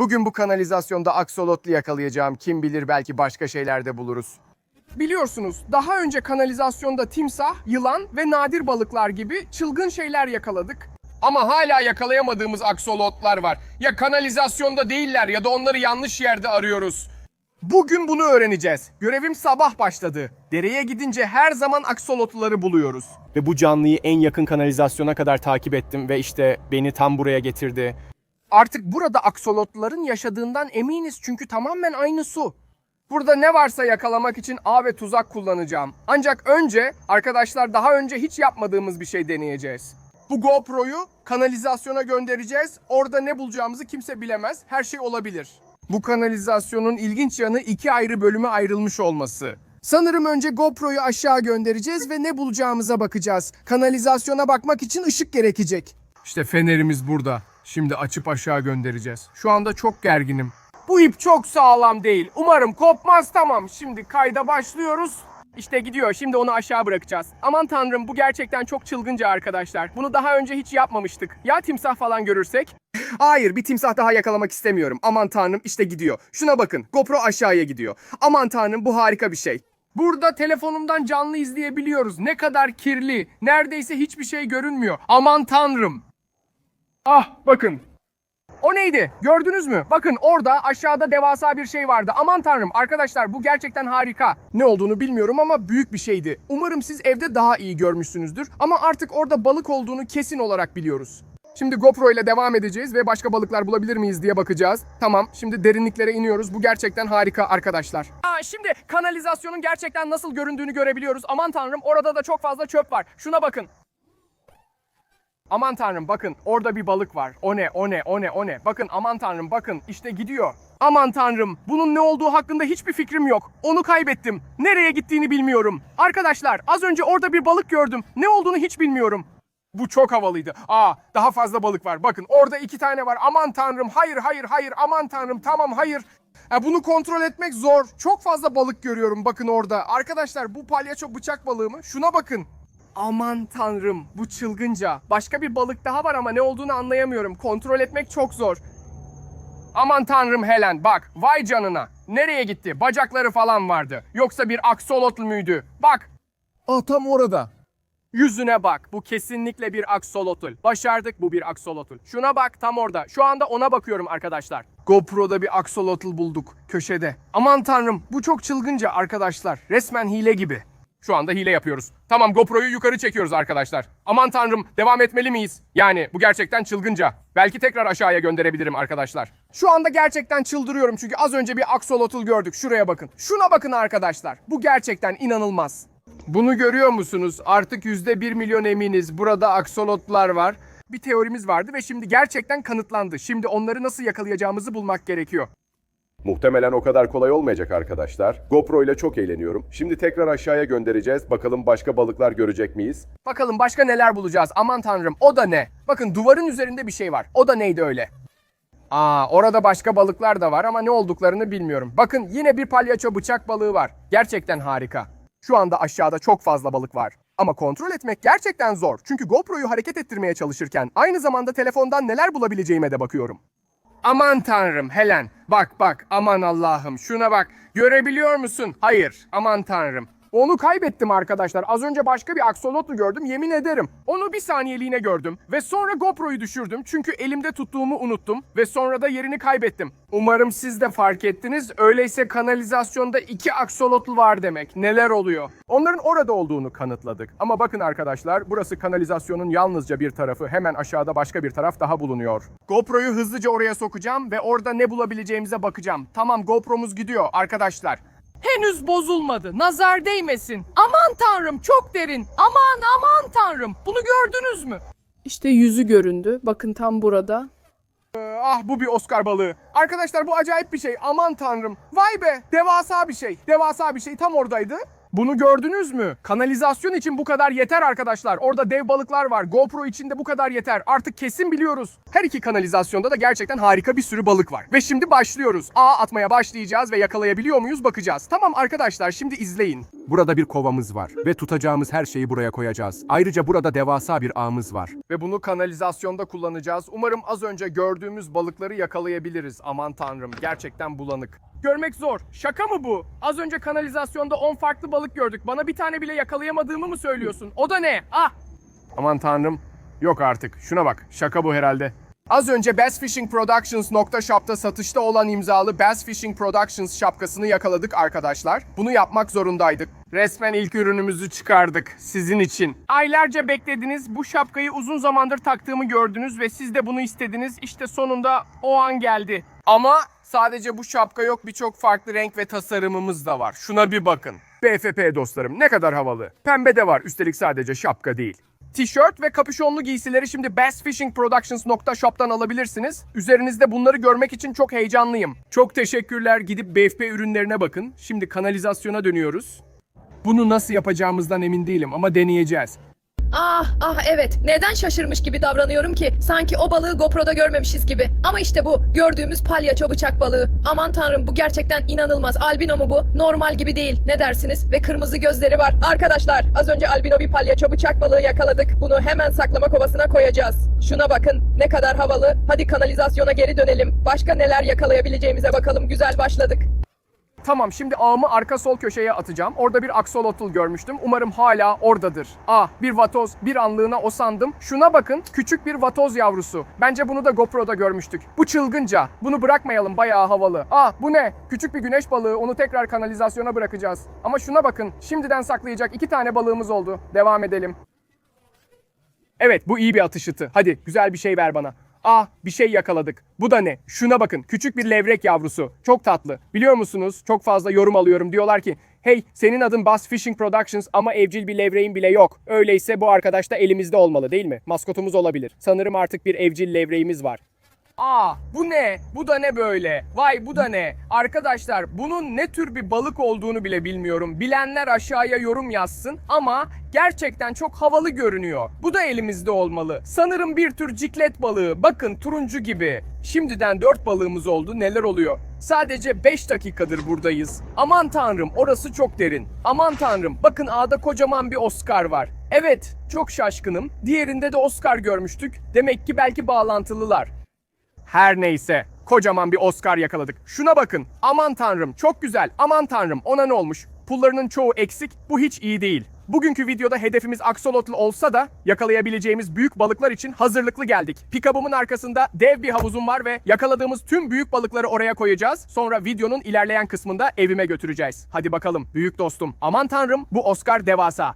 Bugün bu kanalizasyonda aksolotlu yakalayacağım. Kim bilir belki başka şeylerde buluruz. Biliyorsunuz daha önce kanalizasyonda timsah, yılan ve nadir balıklar gibi çılgın şeyler yakaladık. Ama hala yakalayamadığımız aksolotlar var. Ya kanalizasyonda değiller ya da onları yanlış yerde arıyoruz. Bugün bunu öğreneceğiz. Görevim sabah başladı. Dereye gidince her zaman aksolotları buluyoruz. Ve bu canlıyı en yakın kanalizasyona kadar takip ettim ve işte beni tam buraya getirdi. Artık burada aksolotların yaşadığından eminiz çünkü tamamen aynı su. Burada ne varsa yakalamak için ağ ve tuzak kullanacağım. Ancak önce arkadaşlar daha önce hiç yapmadığımız bir şey deneyeceğiz. Bu GoPro'yu kanalizasyona göndereceğiz. Orada ne bulacağımızı kimse bilemez. Her şey olabilir. Bu kanalizasyonun ilginç yanı iki ayrı bölüme ayrılmış olması. Sanırım önce GoPro'yu aşağı göndereceğiz ve ne bulacağımıza bakacağız. Kanalizasyona bakmak için ışık gerekecek. İşte fenerimiz burada. Şimdi açıp aşağı göndereceğiz. Şu anda çok gerginim. Bu ip çok sağlam değil. Umarım kopmaz tamam. Şimdi kayda başlıyoruz. İşte gidiyor. Şimdi onu aşağı bırakacağız. Aman tanrım bu gerçekten çok çılgınca arkadaşlar. Bunu daha önce hiç yapmamıştık. Ya timsah falan görürsek? Hayır bir timsah daha yakalamak istemiyorum. Aman tanrım işte gidiyor. Şuna bakın GoPro aşağıya gidiyor. Aman tanrım bu harika bir şey. Burada telefonumdan canlı izleyebiliyoruz. Ne kadar kirli. Neredeyse hiçbir şey görünmüyor. Aman tanrım. Ah bakın o neydi? Gördünüz mü? Bakın orada aşağıda devasa bir şey vardı. Aman tanrım arkadaşlar bu gerçekten harika. Ne olduğunu bilmiyorum ama büyük bir şeydi. Umarım siz evde daha iyi görmüşsünüzdür. Ama artık orada balık olduğunu kesin olarak biliyoruz. Şimdi GoPro ile devam edeceğiz ve başka balıklar bulabilir miyiz diye bakacağız. Tamam, şimdi derinliklere iniyoruz. Bu gerçekten harika arkadaşlar. Aa, şimdi kanalizasyonun gerçekten nasıl göründüğünü görebiliyoruz. Aman tanrım orada da çok fazla çöp var. Şuna bakın. Aman tanrım bakın orada bir balık var. O ne o ne o ne o ne. Bakın aman tanrım bakın işte gidiyor. Aman tanrım bunun ne olduğu hakkında hiçbir fikrim yok. Onu kaybettim. Nereye gittiğini bilmiyorum. Arkadaşlar az önce orada bir balık gördüm. Ne olduğunu hiç bilmiyorum. Bu çok havalıydı. Aa daha fazla balık var. Bakın orada iki tane var. Aman tanrım hayır hayır hayır aman tanrım tamam hayır. Ha, bunu kontrol etmek zor. Çok fazla balık görüyorum bakın orada. Arkadaşlar bu palyaço bıçak balığı mı? Şuna bakın. Aman tanrım bu çılgınca. Başka bir balık daha var ama ne olduğunu anlayamıyorum. Kontrol etmek çok zor. Aman tanrım Helen bak vay canına. Nereye gitti? Bacakları falan vardı. Yoksa bir aksolotl müydü? Bak. Ah tam orada. Yüzüne bak. Bu kesinlikle bir aksolotl. Başardık bu bir aksolotl. Şuna bak tam orada. Şu anda ona bakıyorum arkadaşlar. GoPro'da bir aksolotl bulduk köşede. Aman tanrım bu çok çılgınca arkadaşlar. Resmen hile gibi. Şu anda hile yapıyoruz. Tamam GoPro'yu yukarı çekiyoruz arkadaşlar. Aman tanrım devam etmeli miyiz? Yani bu gerçekten çılgınca. Belki tekrar aşağıya gönderebilirim arkadaşlar. Şu anda gerçekten çıldırıyorum çünkü az önce bir aksolotl gördük. Şuraya bakın. Şuna bakın arkadaşlar. Bu gerçekten inanılmaz. Bunu görüyor musunuz? Artık yüzde bir milyon eminiz. Burada aksolotlar var. Bir teorimiz vardı ve şimdi gerçekten kanıtlandı. Şimdi onları nasıl yakalayacağımızı bulmak gerekiyor. Muhtemelen o kadar kolay olmayacak arkadaşlar. GoPro ile çok eğleniyorum. Şimdi tekrar aşağıya göndereceğiz. Bakalım başka balıklar görecek miyiz? Bakalım başka neler bulacağız. Aman tanrım o da ne? Bakın duvarın üzerinde bir şey var. O da neydi öyle? Aa orada başka balıklar da var ama ne olduklarını bilmiyorum. Bakın yine bir palyaço bıçak balığı var. Gerçekten harika. Şu anda aşağıda çok fazla balık var. Ama kontrol etmek gerçekten zor. Çünkü GoPro'yu hareket ettirmeye çalışırken aynı zamanda telefondan neler bulabileceğime de bakıyorum. Aman tanrım Helen. Bak bak aman Allah'ım şuna bak. Görebiliyor musun? Hayır. Aman tanrım. Onu kaybettim arkadaşlar. Az önce başka bir aksolotlu gördüm yemin ederim. Onu bir saniyeliğine gördüm ve sonra GoPro'yu düşürdüm çünkü elimde tuttuğumu unuttum ve sonra da yerini kaybettim. Umarım siz de fark ettiniz. Öyleyse kanalizasyonda iki aksolotl var demek. Neler oluyor? Onların orada olduğunu kanıtladık. Ama bakın arkadaşlar burası kanalizasyonun yalnızca bir tarafı. Hemen aşağıda başka bir taraf daha bulunuyor. GoPro'yu hızlıca oraya sokacağım ve orada ne bulabileceğimize bakacağım. Tamam GoPro'muz gidiyor arkadaşlar. Henüz bozulmadı. Nazar değmesin. Aman tanrım çok derin. Aman aman tanrım. Bunu gördünüz mü? İşte yüzü göründü. Bakın tam burada. Ah bu bir Oscar balığı. Arkadaşlar bu acayip bir şey. Aman tanrım. Vay be. Devasa bir şey. Devasa bir şey tam oradaydı. Bunu gördünüz mü? Kanalizasyon için bu kadar yeter arkadaşlar. Orada dev balıklar var. GoPro için de bu kadar yeter. Artık kesin biliyoruz. Her iki kanalizasyonda da gerçekten harika bir sürü balık var. Ve şimdi başlıyoruz. A atmaya başlayacağız ve yakalayabiliyor muyuz bakacağız. Tamam arkadaşlar şimdi izleyin. Burada bir kovamız var ve tutacağımız her şeyi buraya koyacağız. Ayrıca burada devasa bir ağımız var. Ve bunu kanalizasyonda kullanacağız. Umarım az önce gördüğümüz balıkları yakalayabiliriz. Aman tanrım gerçekten bulanık. Görmek zor. Şaka mı bu? Az önce kanalizasyonda 10 farklı balık gördük. Bana bir tane bile yakalayamadığımı mı söylüyorsun? O da ne? Ah! Aman tanrım. Yok artık. Şuna bak. Şaka bu herhalde. Az önce Bass Fishing Productions shop'ta satışta olan imzalı Bass Fishing Productions şapkasını yakaladık arkadaşlar. Bunu yapmak zorundaydık. Resmen ilk ürünümüzü çıkardık sizin için. Aylarca beklediniz. Bu şapkayı uzun zamandır taktığımı gördünüz ve siz de bunu istediniz. İşte sonunda o an geldi. Ama sadece bu şapka yok. Birçok farklı renk ve tasarımımız da var. Şuna bir bakın. BFP dostlarım ne kadar havalı. Pembe de var. Üstelik sadece şapka değil. Tişört ve kapüşonlu giysileri şimdi bassfishingproductions.shop'tan alabilirsiniz. Üzerinizde bunları görmek için çok heyecanlıyım. Çok teşekkürler. Gidip BFP ürünlerine bakın. Şimdi kanalizasyona dönüyoruz. Bunu nasıl yapacağımızdan emin değilim ama deneyeceğiz. Ah ah evet neden şaşırmış gibi davranıyorum ki sanki o balığı GoPro'da görmemişiz gibi. Ama işte bu gördüğümüz palyaço bıçak balığı. Aman tanrım bu gerçekten inanılmaz. Albino mu bu? Normal gibi değil. Ne dersiniz? Ve kırmızı gözleri var. Arkadaşlar az önce albino bir palyaço bıçak balığı yakaladık. Bunu hemen saklama kovasına koyacağız. Şuna bakın ne kadar havalı. Hadi kanalizasyona geri dönelim. Başka neler yakalayabileceğimize bakalım. Güzel başladık. Tamam şimdi ağımı arka sol köşeye atacağım. Orada bir aksolotl görmüştüm. Umarım hala oradadır. Ah bir vatoz. Bir anlığına o sandım. Şuna bakın küçük bir vatoz yavrusu. Bence bunu da GoPro'da görmüştük. Bu çılgınca. Bunu bırakmayalım bayağı havalı. Ah bu ne? Küçük bir güneş balığı. Onu tekrar kanalizasyona bırakacağız. Ama şuna bakın. Şimdiden saklayacak iki tane balığımız oldu. Devam edelim. Evet bu iyi bir atışıtı. Hadi güzel bir şey ver bana. Ah bir şey yakaladık. Bu da ne? Şuna bakın. Küçük bir levrek yavrusu. Çok tatlı. Biliyor musunuz? Çok fazla yorum alıyorum. Diyorlar ki Hey senin adın Bass Fishing Productions ama evcil bir levreğin bile yok. Öyleyse bu arkadaş da elimizde olmalı değil mi? Maskotumuz olabilir. Sanırım artık bir evcil levreğimiz var. Aa bu ne? Bu da ne böyle? Vay bu da ne? Arkadaşlar bunun ne tür bir balık olduğunu bile bilmiyorum. Bilenler aşağıya yorum yazsın ama gerçekten çok havalı görünüyor. Bu da elimizde olmalı. Sanırım bir tür ciklet balığı. Bakın turuncu gibi. Şimdiden 4 balığımız oldu. Neler oluyor? Sadece 5 dakikadır buradayız. Aman tanrım orası çok derin. Aman tanrım bakın ağda kocaman bir Oscar var. Evet çok şaşkınım. Diğerinde de Oscar görmüştük. Demek ki belki bağlantılılar. Her neyse. Kocaman bir Oscar yakaladık. Şuna bakın. Aman tanrım çok güzel. Aman tanrım ona ne olmuş? Pullarının çoğu eksik. Bu hiç iyi değil. Bugünkü videoda hedefimiz aksolotl olsa da yakalayabileceğimiz büyük balıklar için hazırlıklı geldik. Pikabımın arkasında dev bir havuzum var ve yakaladığımız tüm büyük balıkları oraya koyacağız. Sonra videonun ilerleyen kısmında evime götüreceğiz. Hadi bakalım büyük dostum. Aman tanrım bu Oscar devasa.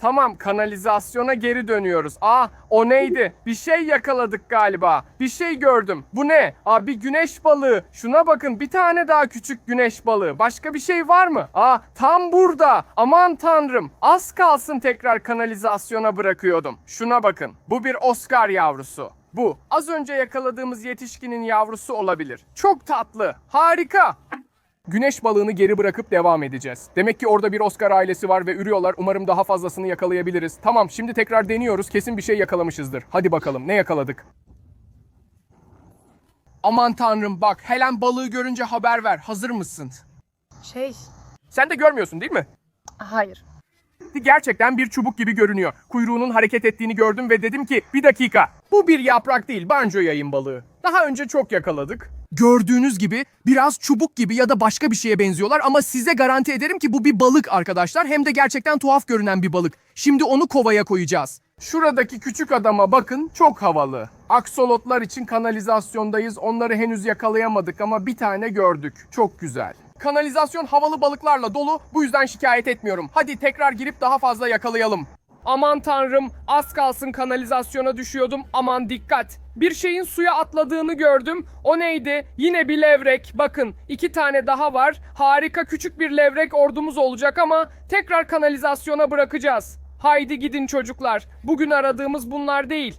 Tamam kanalizasyona geri dönüyoruz. Aa o neydi? Bir şey yakaladık galiba. Bir şey gördüm. Bu ne? Aa bir güneş balığı. Şuna bakın bir tane daha küçük güneş balığı. Başka bir şey var mı? Aa tam burada. Aman tanrım. Az kalsın tekrar kanalizasyona bırakıyordum. Şuna bakın. Bu bir Oscar yavrusu. Bu. Az önce yakaladığımız yetişkinin yavrusu olabilir. Çok tatlı. Harika. Güneş balığını geri bırakıp devam edeceğiz. Demek ki orada bir Oscar ailesi var ve ürüyorlar. Umarım daha fazlasını yakalayabiliriz. Tamam şimdi tekrar deniyoruz. Kesin bir şey yakalamışızdır. Hadi bakalım ne yakaladık? Aman tanrım bak Helen balığı görünce haber ver. Hazır mısın? Şey, Sen de görmüyorsun değil mi? hayır. Gerçekten bir çubuk gibi görünüyor. Kuyruğunun hareket ettiğini gördüm ve dedim ki bir dakika. Bu bir yaprak değil banjo yayın balığı. Daha önce çok yakaladık. Gördüğünüz gibi biraz çubuk gibi ya da başka bir şeye benziyorlar ama size garanti ederim ki bu bir balık arkadaşlar. Hem de gerçekten tuhaf görünen bir balık. Şimdi onu kovaya koyacağız. Şuradaki küçük adama bakın çok havalı. Aksolotlar için kanalizasyondayız. Onları henüz yakalayamadık ama bir tane gördük. Çok güzel. Kanalizasyon havalı balıklarla dolu. Bu yüzden şikayet etmiyorum. Hadi tekrar girip daha fazla yakalayalım. Aman tanrım az kalsın kanalizasyona düşüyordum. Aman dikkat. Bir şeyin suya atladığını gördüm. O neydi? Yine bir levrek. Bakın iki tane daha var. Harika küçük bir levrek ordumuz olacak ama tekrar kanalizasyona bırakacağız. Haydi gidin çocuklar. Bugün aradığımız bunlar değil.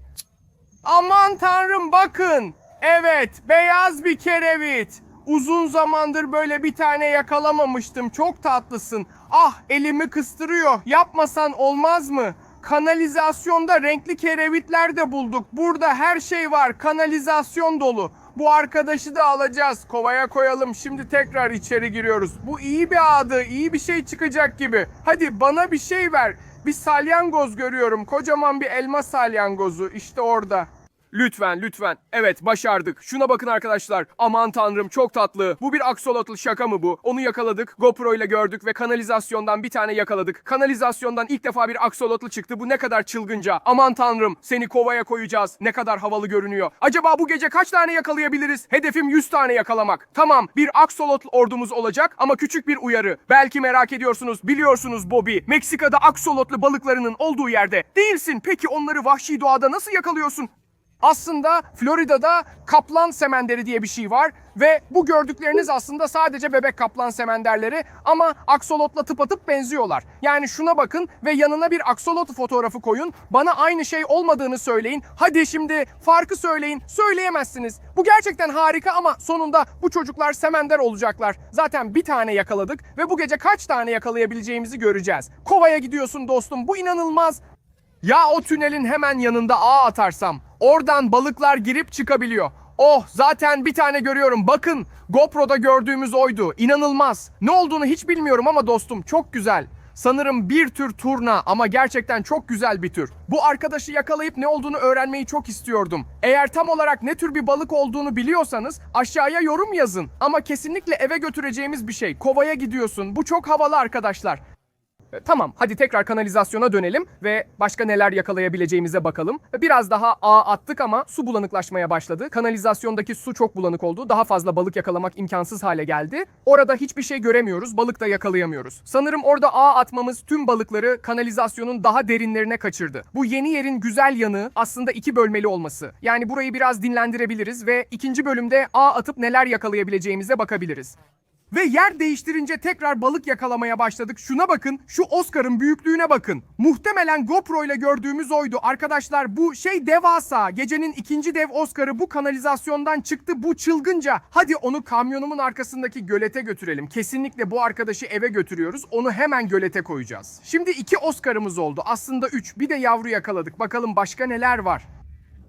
Aman tanrım bakın. Evet beyaz bir kerevit. Uzun zamandır böyle bir tane yakalamamıştım. Çok tatlısın. Ah elimi kıstırıyor. Yapmasan olmaz mı? Kanalizasyonda renkli kerevitler de bulduk. Burada her şey var. Kanalizasyon dolu. Bu arkadaşı da alacağız. Kovaya koyalım. Şimdi tekrar içeri giriyoruz. Bu iyi bir adı. iyi bir şey çıkacak gibi. Hadi bana bir şey ver. Bir salyangoz görüyorum. Kocaman bir elma salyangozu. İşte orada. Lütfen lütfen. Evet başardık. Şuna bakın arkadaşlar. Aman tanrım çok tatlı. Bu bir aksolotl şaka mı bu? Onu yakaladık. GoPro ile gördük ve kanalizasyondan bir tane yakaladık. Kanalizasyondan ilk defa bir aksolotl çıktı. Bu ne kadar çılgınca. Aman tanrım seni kovaya koyacağız. Ne kadar havalı görünüyor. Acaba bu gece kaç tane yakalayabiliriz? Hedefim 100 tane yakalamak. Tamam bir aksolotl ordumuz olacak ama küçük bir uyarı. Belki merak ediyorsunuz. Biliyorsunuz Bobby. Meksika'da aksolotlu balıklarının olduğu yerde. Değilsin. Peki onları vahşi doğada nasıl yakalıyorsun? Aslında Florida'da kaplan semenderi diye bir şey var ve bu gördükleriniz aslında sadece bebek kaplan semenderleri ama aksolotla tıpatıp benziyorlar. Yani şuna bakın ve yanına bir aksolot fotoğrafı koyun. Bana aynı şey olmadığını söyleyin. Hadi şimdi farkı söyleyin. Söyleyemezsiniz. Bu gerçekten harika ama sonunda bu çocuklar semender olacaklar. Zaten bir tane yakaladık ve bu gece kaç tane yakalayabileceğimizi göreceğiz. Kovaya gidiyorsun dostum. Bu inanılmaz. Ya o tünelin hemen yanında ağ atarsam oradan balıklar girip çıkabiliyor. Oh zaten bir tane görüyorum. Bakın GoPro'da gördüğümüz oydu. İnanılmaz. Ne olduğunu hiç bilmiyorum ama dostum çok güzel. Sanırım bir tür turna ama gerçekten çok güzel bir tür. Bu arkadaşı yakalayıp ne olduğunu öğrenmeyi çok istiyordum. Eğer tam olarak ne tür bir balık olduğunu biliyorsanız aşağıya yorum yazın. Ama kesinlikle eve götüreceğimiz bir şey. Kovaya gidiyorsun. Bu çok havalı arkadaşlar. E, Tamam, hadi tekrar kanalizasyona dönelim ve başka neler yakalayabileceğimize bakalım. Biraz daha ağ attık ama su bulanıklaşmaya başladı. Kanalizasyondaki su çok bulanık oldu. Daha fazla balık yakalamak imkansız hale geldi. Orada hiçbir şey göremiyoruz, balık da yakalayamıyoruz. Sanırım orada ağ atmamız tüm balıkları kanalizasyonun daha derinlerine kaçırdı. Bu yeni yerin güzel yanı aslında iki bölmeli olması. Yani burayı biraz dinlendirebiliriz ve ikinci bölümde ağ atıp neler yakalayabileceğimize bakabiliriz. Ve yer değiştirince tekrar balık yakalamaya başladık. Şuna bakın, şu Oscar'ın büyüklüğüne bakın. Muhtemelen GoPro ile gördüğümüz oydu. Arkadaşlar bu şey devasa. Gecenin ikinci dev Oscar'ı bu kanalizasyondan çıktı. Bu çılgınca. Hadi onu kamyonumun arkasındaki gölete götürelim. Kesinlikle bu arkadaşı eve götürüyoruz. Onu hemen gölete koyacağız. Şimdi iki Oscar'ımız oldu. Aslında üç. Bir de yavru yakaladık. Bakalım başka neler var.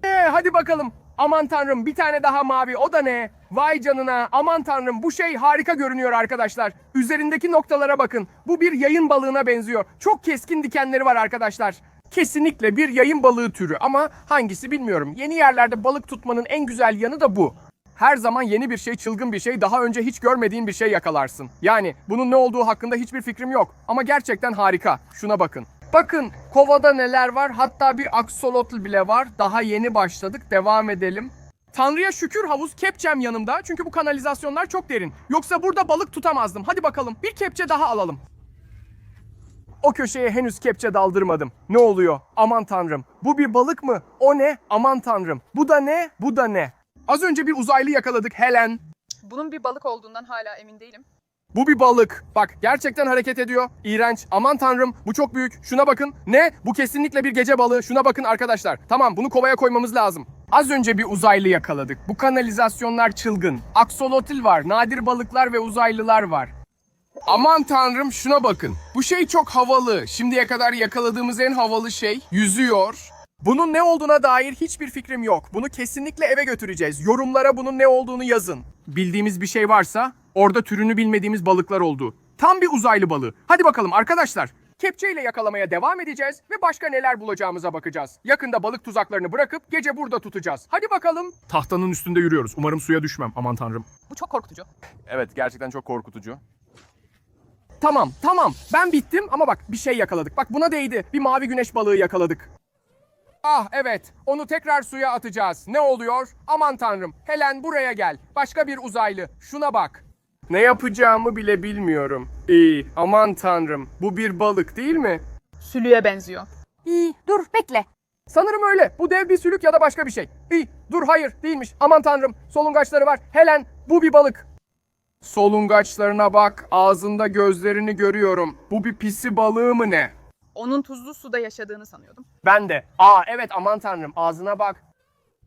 Ee, hadi bakalım. Aman tanrım bir tane daha mavi o da ne? Vay canına aman tanrım bu şey harika görünüyor arkadaşlar. Üzerindeki noktalara bakın. Bu bir yayın balığına benziyor. Çok keskin dikenleri var arkadaşlar. Kesinlikle bir yayın balığı türü ama hangisi bilmiyorum. Yeni yerlerde balık tutmanın en güzel yanı da bu. Her zaman yeni bir şey, çılgın bir şey, daha önce hiç görmediğin bir şey yakalarsın. Yani bunun ne olduğu hakkında hiçbir fikrim yok. Ama gerçekten harika. Şuna bakın. Bakın kovada neler var. Hatta bir aksolotl bile var. Daha yeni başladık. Devam edelim. Tanrı'ya şükür havuz kepçem yanımda. Çünkü bu kanalizasyonlar çok derin. Yoksa burada balık tutamazdım. Hadi bakalım bir kepçe daha alalım. O köşeye henüz kepçe daldırmadım. Ne oluyor? Aman tanrım. Bu bir balık mı? O ne? Aman tanrım. Bu da ne? Bu da ne? Az önce bir uzaylı yakaladık Helen. Bunun bir balık olduğundan hala emin değilim. Bu bir balık. Bak gerçekten hareket ediyor. İğrenç. Aman tanrım bu çok büyük. Şuna bakın. Ne? Bu kesinlikle bir gece balığı. Şuna bakın arkadaşlar. Tamam bunu kovaya koymamız lazım. Az önce bir uzaylı yakaladık. Bu kanalizasyonlar çılgın. Aksolotil var, nadir balıklar ve uzaylılar var. Aman tanrım şuna bakın. Bu şey çok havalı. Şimdiye kadar yakaladığımız en havalı şey yüzüyor. Bunun ne olduğuna dair hiçbir fikrim yok. Bunu kesinlikle eve götüreceğiz. Yorumlara bunun ne olduğunu yazın. Bildiğimiz bir şey varsa orada türünü bilmediğimiz balıklar oldu. Tam bir uzaylı balığı. Hadi bakalım arkadaşlar. Kepçeyle yakalamaya devam edeceğiz ve başka neler bulacağımıza bakacağız. Yakında balık tuzaklarını bırakıp gece burada tutacağız. Hadi bakalım. Tahtanın üstünde yürüyoruz. Umarım suya düşmem. Aman tanrım. Bu çok korkutucu. Evet gerçekten çok korkutucu. Tamam, tamam. Ben bittim ama bak bir şey yakaladık. Bak buna değdi. Bir mavi güneş balığı yakaladık. Ah evet, onu tekrar suya atacağız. Ne oluyor? Aman tanrım. Helen buraya gel. Başka bir uzaylı. Şuna bak. Ne yapacağımı bile bilmiyorum. İyi, aman tanrım. Bu bir balık değil mi? Sülüğe benziyor. İyi dur bekle. Sanırım öyle. Bu dev bir sülük ya da başka bir şey. İyi, dur hayır değilmiş. Aman tanrım. Solungaçları var. Helen, bu bir balık. Solungaçlarına bak. Ağzında gözlerini görüyorum. Bu bir pisi balığı mı ne? Onun tuzlu suda yaşadığını sanıyordum. Ben de. Aa evet aman tanrım ağzına bak.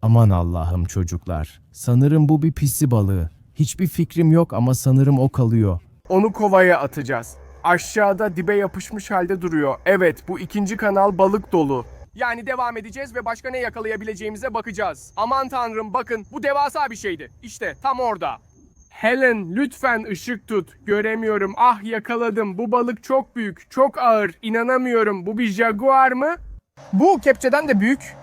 Aman Allah'ım çocuklar. Sanırım bu bir pisi balığı. Hiçbir fikrim yok ama sanırım o kalıyor. Onu kovaya atacağız. Aşağıda dibe yapışmış halde duruyor. Evet bu ikinci kanal balık dolu. Yani devam edeceğiz ve başka ne yakalayabileceğimize bakacağız. Aman tanrım bakın bu devasa bir şeydi. İşte tam orada. Helen lütfen ışık tut. Göremiyorum. Ah yakaladım. Bu balık çok büyük, çok ağır. İnanamıyorum. Bu bir jaguar mı? Bu kepçeden de büyük.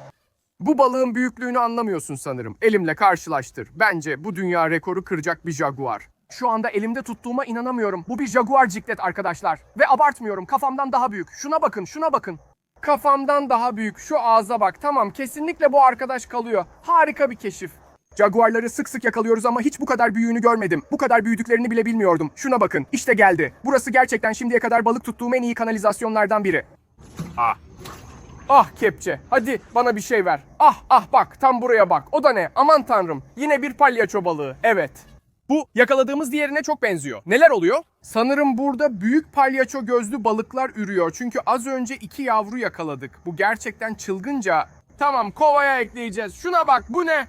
Bu balığın büyüklüğünü anlamıyorsun sanırım. Elimle karşılaştır. Bence bu dünya rekoru kıracak bir jaguar. Şu anda elimde tuttuğuma inanamıyorum. Bu bir jaguar ciklet arkadaşlar. Ve abartmıyorum. Kafamdan daha büyük. Şuna bakın, şuna bakın. Kafamdan daha büyük. Şu ağza bak. Tamam, kesinlikle bu arkadaş kalıyor. Harika bir keşif. Jaguarları sık sık yakalıyoruz ama hiç bu kadar büyüğünü görmedim. Bu kadar büyüdüklerini bile bilmiyordum. Şuna bakın. İşte geldi. Burası gerçekten şimdiye kadar balık tuttuğum en iyi kanalizasyonlardan biri. Ah. Ah kepçe. Hadi bana bir şey ver. Ah ah bak tam buraya bak. O da ne? Aman tanrım. Yine bir palyaço balığı. Evet. Bu yakaladığımız diğerine çok benziyor. Neler oluyor? Sanırım burada büyük palyaço gözlü balıklar ürüyor. Çünkü az önce iki yavru yakaladık. Bu gerçekten çılgınca. Tamam kovaya ekleyeceğiz. Şuna bak bu ne?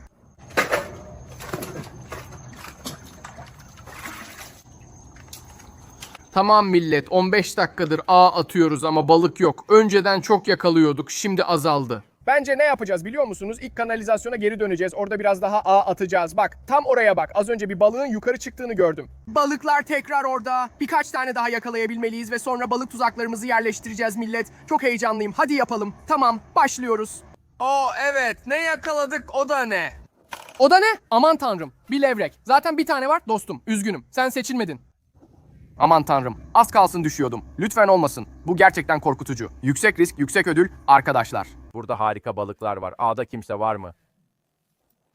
Tamam millet 15 dakikadır ağ atıyoruz ama balık yok. Önceden çok yakalıyorduk şimdi azaldı. Bence ne yapacağız biliyor musunuz? İlk kanalizasyona geri döneceğiz. Orada biraz daha ağ atacağız. Bak tam oraya bak. Az önce bir balığın yukarı çıktığını gördüm. Balıklar tekrar orada. Birkaç tane daha yakalayabilmeliyiz ve sonra balık tuzaklarımızı yerleştireceğiz millet. Çok heyecanlıyım. Hadi yapalım. Tamam başlıyoruz. Oo evet ne yakaladık o da ne? O da ne? Aman tanrım. Bir levrek. Zaten bir tane var dostum. Üzgünüm. Sen seçilmedin. Aman tanrım, az kalsın düşüyordum. Lütfen olmasın. Bu gerçekten korkutucu. Yüksek risk, yüksek ödül arkadaşlar. Burada harika balıklar var. Ağda kimse var mı?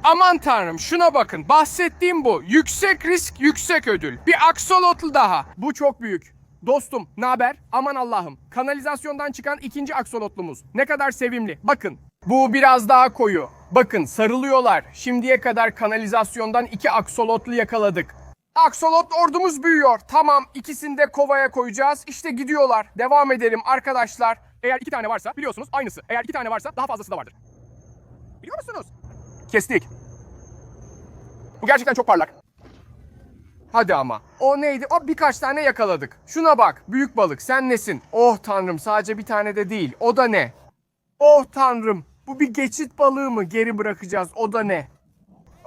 Aman tanrım, şuna bakın. Bahsettiğim bu. Yüksek risk, yüksek ödül. Bir aksolotl daha. Bu çok büyük. Dostum, naber? Aman Allah'ım. Kanalizasyondan çıkan ikinci aksolotlumuz. Ne kadar sevimli. Bakın. Bu biraz daha koyu. Bakın sarılıyorlar. Şimdiye kadar kanalizasyondan iki aksolotlu yakaladık. Aksolot ordumuz büyüyor. Tamam ikisini de kovaya koyacağız. İşte gidiyorlar. Devam edelim arkadaşlar. Eğer iki tane varsa biliyorsunuz aynısı. Eğer iki tane varsa daha fazlası da vardır. Biliyor musunuz? Kestik. Bu gerçekten çok parlak. Hadi ama. O neydi? O birkaç tane yakaladık. Şuna bak. Büyük balık. Sen nesin? Oh tanrım sadece bir tane de değil. O da ne? Oh tanrım. Bu bir geçit balığı mı? Geri bırakacağız. O da ne?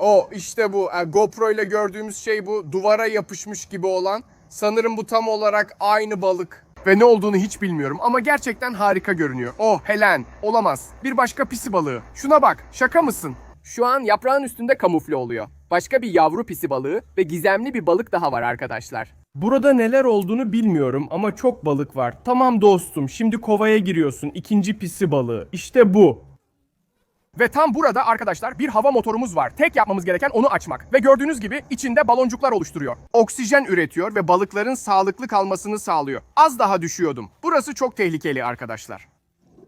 O işte bu e, GoPro ile gördüğümüz şey bu duvara yapışmış gibi olan. Sanırım bu tam olarak aynı balık. Ve ne olduğunu hiç bilmiyorum ama gerçekten harika görünüyor. Oh Helen olamaz. Bir başka pisi balığı. Şuna bak şaka mısın? Şu an yaprağın üstünde kamufle oluyor. Başka bir yavru pisi balığı ve gizemli bir balık daha var arkadaşlar. Burada neler olduğunu bilmiyorum ama çok balık var. Tamam dostum şimdi kovaya giriyorsun. İkinci pisi balığı. İşte bu. Ve tam burada arkadaşlar bir hava motorumuz var. Tek yapmamız gereken onu açmak. Ve gördüğünüz gibi içinde baloncuklar oluşturuyor. Oksijen üretiyor ve balıkların sağlıklı kalmasını sağlıyor. Az daha düşüyordum. Burası çok tehlikeli arkadaşlar.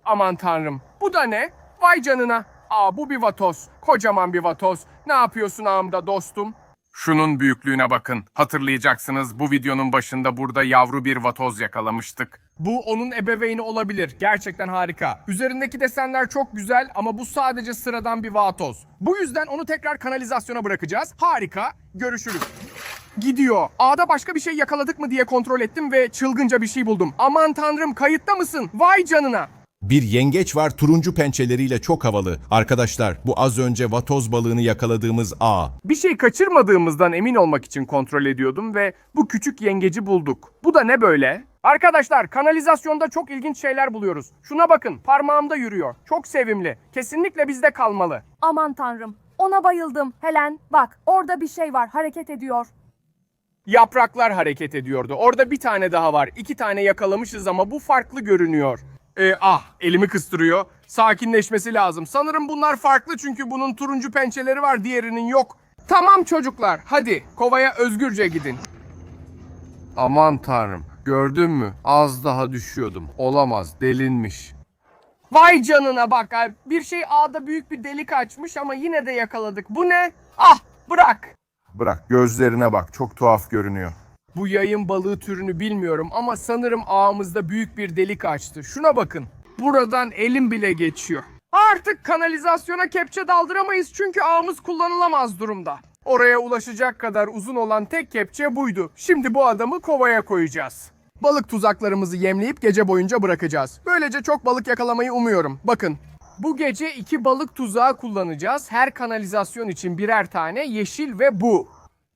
Aman tanrım. Bu da ne? Vay canına. Aa bu bir vatoz. Kocaman bir vatoz. Ne yapıyorsun ağımda dostum? Şunun büyüklüğüne bakın. Hatırlayacaksınız bu videonun başında burada yavru bir vatoz yakalamıştık. Bu onun ebeveyni olabilir. Gerçekten harika. Üzerindeki desenler çok güzel ama bu sadece sıradan bir vatoz. Bu yüzden onu tekrar kanalizasyona bırakacağız. Harika. Görüşürüz. Gidiyor. Ağda başka bir şey yakaladık mı diye kontrol ettim ve çılgınca bir şey buldum. Aman tanrım kayıtta mısın? Vay canına. Bir yengeç var turuncu pençeleriyle çok havalı. Arkadaşlar bu az önce vatoz balığını yakaladığımız ağ. Bir şey kaçırmadığımızdan emin olmak için kontrol ediyordum ve bu küçük yengeci bulduk. Bu da ne böyle? Arkadaşlar kanalizasyonda çok ilginç şeyler buluyoruz. Şuna bakın parmağımda yürüyor. Çok sevimli. Kesinlikle bizde kalmalı. Aman tanrım. Ona bayıldım. Helen bak orada bir şey var hareket ediyor. Yapraklar hareket ediyordu. Orada bir tane daha var. İki tane yakalamışız ama bu farklı görünüyor. E, ah elimi kıstırıyor. Sakinleşmesi lazım. Sanırım bunlar farklı çünkü bunun turuncu pençeleri var diğerinin yok. Tamam çocuklar hadi kovaya özgürce gidin. Aman tanrım gördün mü? Az daha düşüyordum. Olamaz delinmiş. Vay canına bak. Bir şey ağda büyük bir delik açmış ama yine de yakaladık. Bu ne? Ah bırak. Bırak gözlerine bak çok tuhaf görünüyor. Bu yayın balığı türünü bilmiyorum ama sanırım ağımızda büyük bir delik açtı. Şuna bakın. Buradan elim bile geçiyor. Artık kanalizasyona kepçe daldıramayız çünkü ağımız kullanılamaz durumda. Oraya ulaşacak kadar uzun olan tek kepçe buydu. Şimdi bu adamı kovaya koyacağız. Balık tuzaklarımızı yemleyip gece boyunca bırakacağız. Böylece çok balık yakalamayı umuyorum. Bakın. Bu gece iki balık tuzağı kullanacağız. Her kanalizasyon için birer tane yeşil ve bu.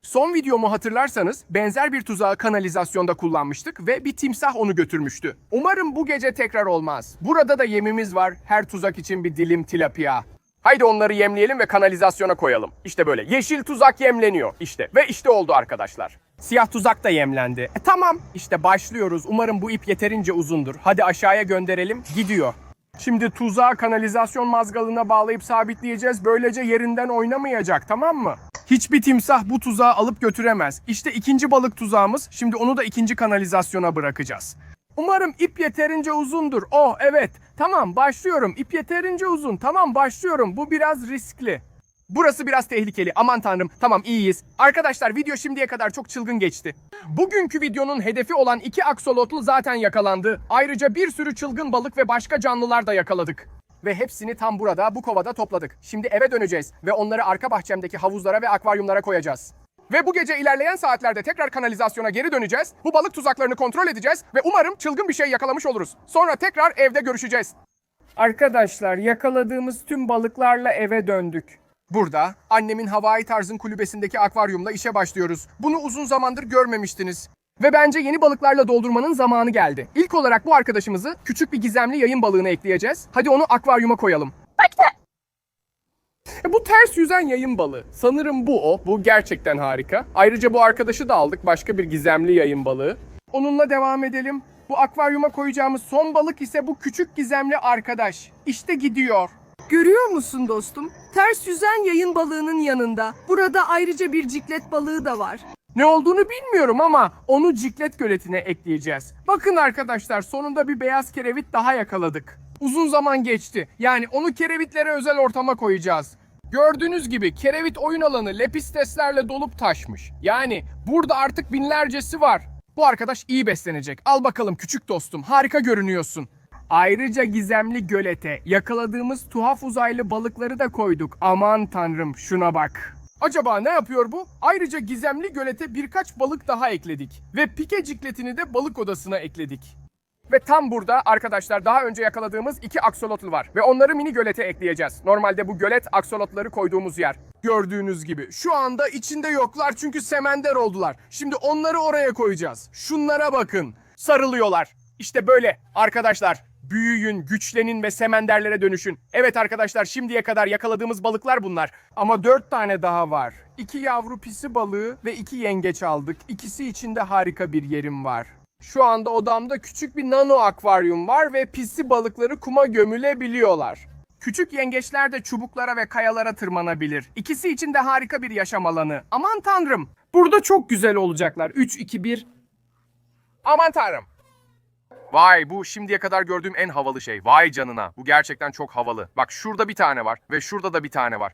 Son videomu hatırlarsanız benzer bir tuzağı kanalizasyonda kullanmıştık ve bir timsah onu götürmüştü. Umarım bu gece tekrar olmaz. Burada da yemimiz var. Her tuzak için bir dilim tilapia. Haydi onları yemleyelim ve kanalizasyona koyalım. İşte böyle. Yeşil tuzak yemleniyor. İşte. Ve işte oldu arkadaşlar. Siyah tuzak da yemlendi. E tamam. İşte başlıyoruz. Umarım bu ip yeterince uzundur. Hadi aşağıya gönderelim. Gidiyor. Şimdi tuzağı kanalizasyon mazgalına bağlayıp sabitleyeceğiz. Böylece yerinden oynamayacak tamam mı? Hiçbir timsah bu tuzağı alıp götüremez. İşte ikinci balık tuzağımız. Şimdi onu da ikinci kanalizasyona bırakacağız. Umarım ip yeterince uzundur. Oh evet. Tamam başlıyorum. İp yeterince uzun. Tamam başlıyorum. Bu biraz riskli. Burası biraz tehlikeli. Aman tanrım. Tamam iyiyiz. Arkadaşlar video şimdiye kadar çok çılgın geçti. Bugünkü videonun hedefi olan iki aksolotlu zaten yakalandı. Ayrıca bir sürü çılgın balık ve başka canlılar da yakaladık. Ve hepsini tam burada, bu kovada topladık. Şimdi eve döneceğiz ve onları arka bahçemdeki havuzlara ve akvaryumlara koyacağız. Ve bu gece ilerleyen saatlerde tekrar kanalizasyona geri döneceğiz. Bu balık tuzaklarını kontrol edeceğiz ve umarım çılgın bir şey yakalamış oluruz. Sonra tekrar evde görüşeceğiz. Arkadaşlar yakaladığımız tüm balıklarla eve döndük. Burada annemin havai tarzın kulübesindeki akvaryumla işe başlıyoruz. Bunu uzun zamandır görmemiştiniz. Ve bence yeni balıklarla doldurmanın zamanı geldi. İlk olarak bu arkadaşımızı küçük bir gizemli yayın balığına ekleyeceğiz. Hadi onu akvaryuma koyalım. E, Bu ters yüzen yayın balığı. Sanırım bu o. Bu gerçekten harika. Ayrıca bu arkadaşı da aldık. Başka bir gizemli yayın balığı. Onunla devam edelim. Bu akvaryuma koyacağımız son balık ise bu küçük gizemli arkadaş. İşte gidiyor. Görüyor musun dostum? Ters yüzen yayın balığının yanında. Burada ayrıca bir ciklet balığı da var. Ne olduğunu bilmiyorum ama onu Ciklet Göleti'ne ekleyeceğiz. Bakın arkadaşlar sonunda bir beyaz kerevit daha yakaladık. Uzun zaman geçti. Yani onu kerevitlere özel ortama koyacağız. Gördüğünüz gibi kerevit oyun alanı lepisteslerle dolup taşmış. Yani burada artık binlercesi var. Bu arkadaş iyi beslenecek. Al bakalım küçük dostum. Harika görünüyorsun. Ayrıca gizemli gölete yakaladığımız tuhaf uzaylı balıkları da koyduk. Aman tanrım şuna bak. Acaba ne yapıyor bu? Ayrıca gizemli gölete birkaç balık daha ekledik. Ve pike cikletini de balık odasına ekledik. Ve tam burada arkadaşlar daha önce yakaladığımız iki aksolotl var. Ve onları mini gölete ekleyeceğiz. Normalde bu gölet aksolotları koyduğumuz yer. Gördüğünüz gibi. Şu anda içinde yoklar çünkü semender oldular. Şimdi onları oraya koyacağız. Şunlara bakın. Sarılıyorlar. İşte böyle arkadaşlar. Büyüyün, güçlenin ve semenderlere dönüşün. Evet arkadaşlar şimdiye kadar yakaladığımız balıklar bunlar. Ama dört tane daha var. İki yavru pisi balığı ve iki yengeç aldık. İkisi için de harika bir yerim var. Şu anda odamda küçük bir nano akvaryum var ve pisi balıkları kuma gömülebiliyorlar. Küçük yengeçler de çubuklara ve kayalara tırmanabilir. İkisi için de harika bir yaşam alanı. Aman tanrım. Burada çok güzel olacaklar. 3, 2, 1. Aman tanrım. Vay bu şimdiye kadar gördüğüm en havalı şey. Vay canına. Bu gerçekten çok havalı. Bak şurada bir tane var ve şurada da bir tane var.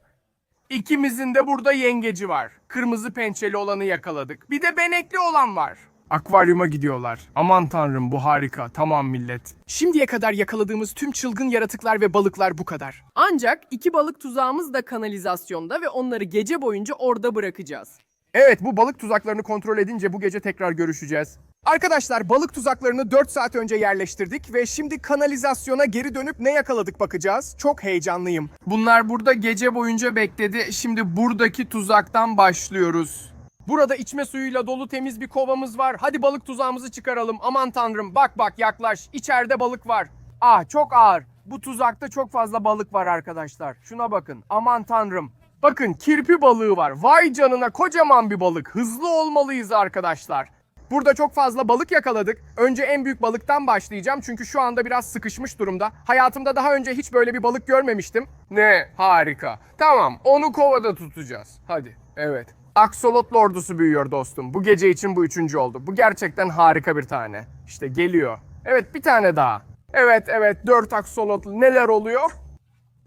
İkimizin de burada yengeci var. Kırmızı pençeli olanı yakaladık. Bir de benekli olan var. Akvaryuma gidiyorlar. Aman tanrım bu harika. Tamam millet. Şimdiye kadar yakaladığımız tüm çılgın yaratıklar ve balıklar bu kadar. Ancak iki balık tuzağımız da kanalizasyonda ve onları gece boyunca orada bırakacağız. Evet bu balık tuzaklarını kontrol edince bu gece tekrar görüşeceğiz. Arkadaşlar balık tuzaklarını 4 saat önce yerleştirdik ve şimdi kanalizasyona geri dönüp ne yakaladık bakacağız. Çok heyecanlıyım. Bunlar burada gece boyunca bekledi. Şimdi buradaki tuzaktan başlıyoruz. Burada içme suyuyla dolu temiz bir kovamız var. Hadi balık tuzağımızı çıkaralım. Aman tanrım bak bak yaklaş. İçeride balık var. Ah çok ağır. Bu tuzakta çok fazla balık var arkadaşlar. Şuna bakın. Aman tanrım. Bakın kirpi balığı var. Vay canına kocaman bir balık. Hızlı olmalıyız arkadaşlar. Burada çok fazla balık yakaladık. Önce en büyük balıktan başlayacağım çünkü şu anda biraz sıkışmış durumda. Hayatımda daha önce hiç böyle bir balık görmemiştim. Ne? Harika. Tamam, onu kovada tutacağız. Hadi. Evet. Aksolotl ordusu büyüyor dostum. Bu gece için bu üçüncü oldu. Bu gerçekten harika bir tane. İşte geliyor. Evet bir tane daha. Evet evet dört aksolotl neler oluyor?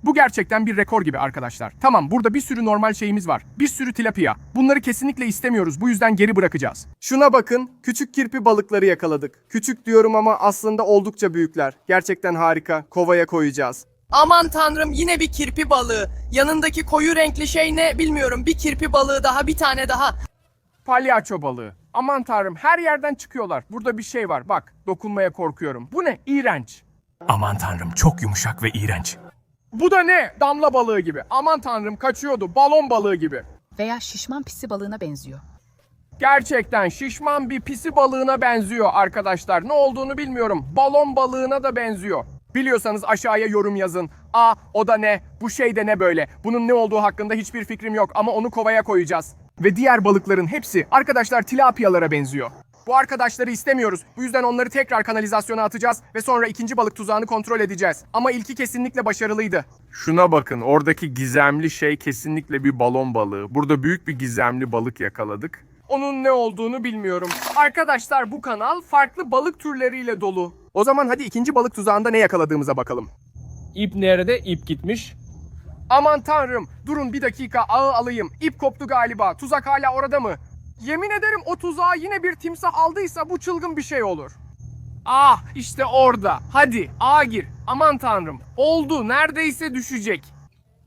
Bu gerçekten bir rekor gibi arkadaşlar. Tamam burada bir sürü normal şeyimiz var. Bir sürü tilapia. Bunları kesinlikle istemiyoruz. Bu yüzden geri bırakacağız. Şuna bakın. Küçük kirpi balıkları yakaladık. Küçük diyorum ama aslında oldukça büyükler. Gerçekten harika. Kovaya koyacağız. Aman tanrım yine bir kirpi balığı. Yanındaki koyu renkli şey ne bilmiyorum. Bir kirpi balığı daha bir tane daha. Palyaço balığı. Aman tanrım her yerden çıkıyorlar. Burada bir şey var. Bak dokunmaya korkuyorum. Bu ne? İğrenç. Aman tanrım çok yumuşak ve iğrenç. Bu da ne? Damla balığı gibi. Aman tanrım kaçıyordu. Balon balığı gibi. Veya şişman pisi balığına benziyor. Gerçekten şişman bir pisi balığına benziyor arkadaşlar. Ne olduğunu bilmiyorum. Balon balığına da benziyor. Biliyorsanız aşağıya yorum yazın. Aa o da ne? Bu şey de ne böyle? Bunun ne olduğu hakkında hiçbir fikrim yok ama onu kovaya koyacağız. Ve diğer balıkların hepsi arkadaşlar tilapiyalara benziyor. Bu arkadaşları istemiyoruz. Bu yüzden onları tekrar kanalizasyona atacağız ve sonra ikinci balık tuzağını kontrol edeceğiz. Ama ilki kesinlikle başarılıydı. Şuna bakın oradaki gizemli şey kesinlikle bir balon balığı. Burada büyük bir gizemli balık yakaladık. Onun ne olduğunu bilmiyorum. Arkadaşlar bu kanal farklı balık türleriyle dolu. O zaman hadi ikinci balık tuzağında ne yakaladığımıza bakalım. İp nerede? İp gitmiş. Aman tanrım. Durun bir dakika ağı alayım. İp koptu galiba. Tuzak hala orada mı? Yemin ederim o tuzağı yine bir timsah aldıysa bu çılgın bir şey olur. Ah işte orada. Hadi ağa gir. Aman tanrım. Oldu neredeyse düşecek.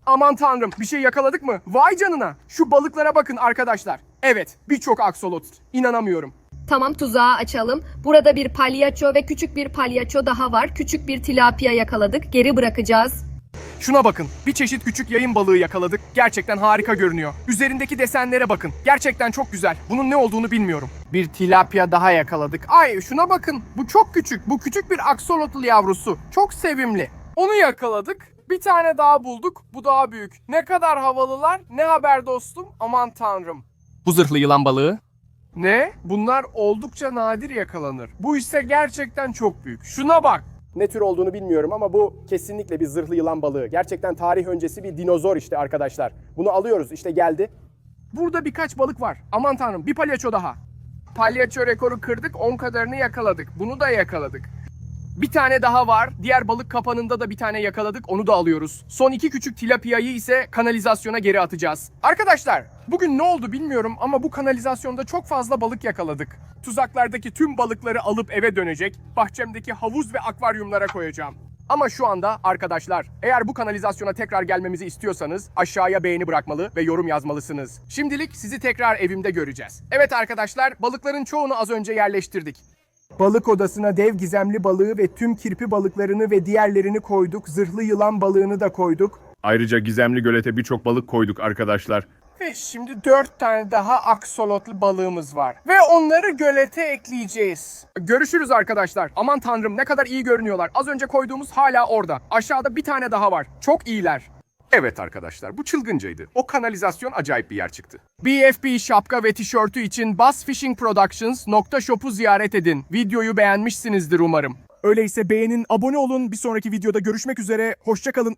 Aman tanrım bir şey yakaladık mı? Vay canına. Şu balıklara bakın arkadaşlar. Evet birçok aksolot. İnanamıyorum. Tamam tuzağı açalım. Burada bir palyaço ve küçük bir palyaço daha var. Küçük bir tilapia yakaladık. Geri bırakacağız. Şuna bakın. Bir çeşit küçük yayın balığı yakaladık. Gerçekten harika görünüyor. Üzerindeki desenlere bakın. Gerçekten çok güzel. Bunun ne olduğunu bilmiyorum. Bir tilapia daha yakaladık. Ay şuna bakın. Bu çok küçük. Bu küçük bir aksolotl yavrusu. Çok sevimli. Onu yakaladık. Bir tane daha bulduk. Bu daha büyük. Ne kadar havalılar. Ne haber dostum? Aman tanrım. Bu zırhlı yılan balığı. Ne? Bunlar oldukça nadir yakalanır. Bu ise gerçekten çok büyük. Şuna bak. Ne tür olduğunu bilmiyorum ama bu kesinlikle bir zırhlı yılan balığı. Gerçekten tarih öncesi bir dinozor işte arkadaşlar. Bunu alıyoruz işte geldi. Burada birkaç balık var. Aman tanrım bir palyaço daha. Palyaço rekoru kırdık 10 kadarını yakaladık. Bunu da yakaladık. Bir tane daha var. Diğer balık kapanında da bir tane yakaladık. Onu da alıyoruz. Son iki küçük tilapiyayı ise kanalizasyona geri atacağız. Arkadaşlar bugün ne oldu bilmiyorum ama bu kanalizasyonda çok fazla balık yakaladık. Tuzaklardaki tüm balıkları alıp eve dönecek. Bahçemdeki havuz ve akvaryumlara koyacağım. Ama şu anda arkadaşlar eğer bu kanalizasyona tekrar gelmemizi istiyorsanız aşağıya beğeni bırakmalı ve yorum yazmalısınız. Şimdilik sizi tekrar evimde göreceğiz. Evet arkadaşlar balıkların çoğunu az önce yerleştirdik. Balık odasına dev gizemli balığı ve tüm kirpi balıklarını ve diğerlerini koyduk. Zırhlı yılan balığını da koyduk. Ayrıca gizemli gölete birçok balık koyduk arkadaşlar. Ve şimdi dört tane daha aksolotlu balığımız var. Ve onları gölete ekleyeceğiz. Görüşürüz arkadaşlar. Aman tanrım ne kadar iyi görünüyorlar. Az önce koyduğumuz hala orada. Aşağıda bir tane daha var. Çok iyiler. Evet arkadaşlar bu çılgıncaydı. O kanalizasyon acayip bir yer çıktı. BFB şapka ve tişörtü için Bass Fishing Productions nokta shop'u ziyaret edin. Videoyu beğenmişsinizdir umarım. Öyleyse beğenin, abone olun. Bir sonraki videoda görüşmek üzere. Hoşçakalın.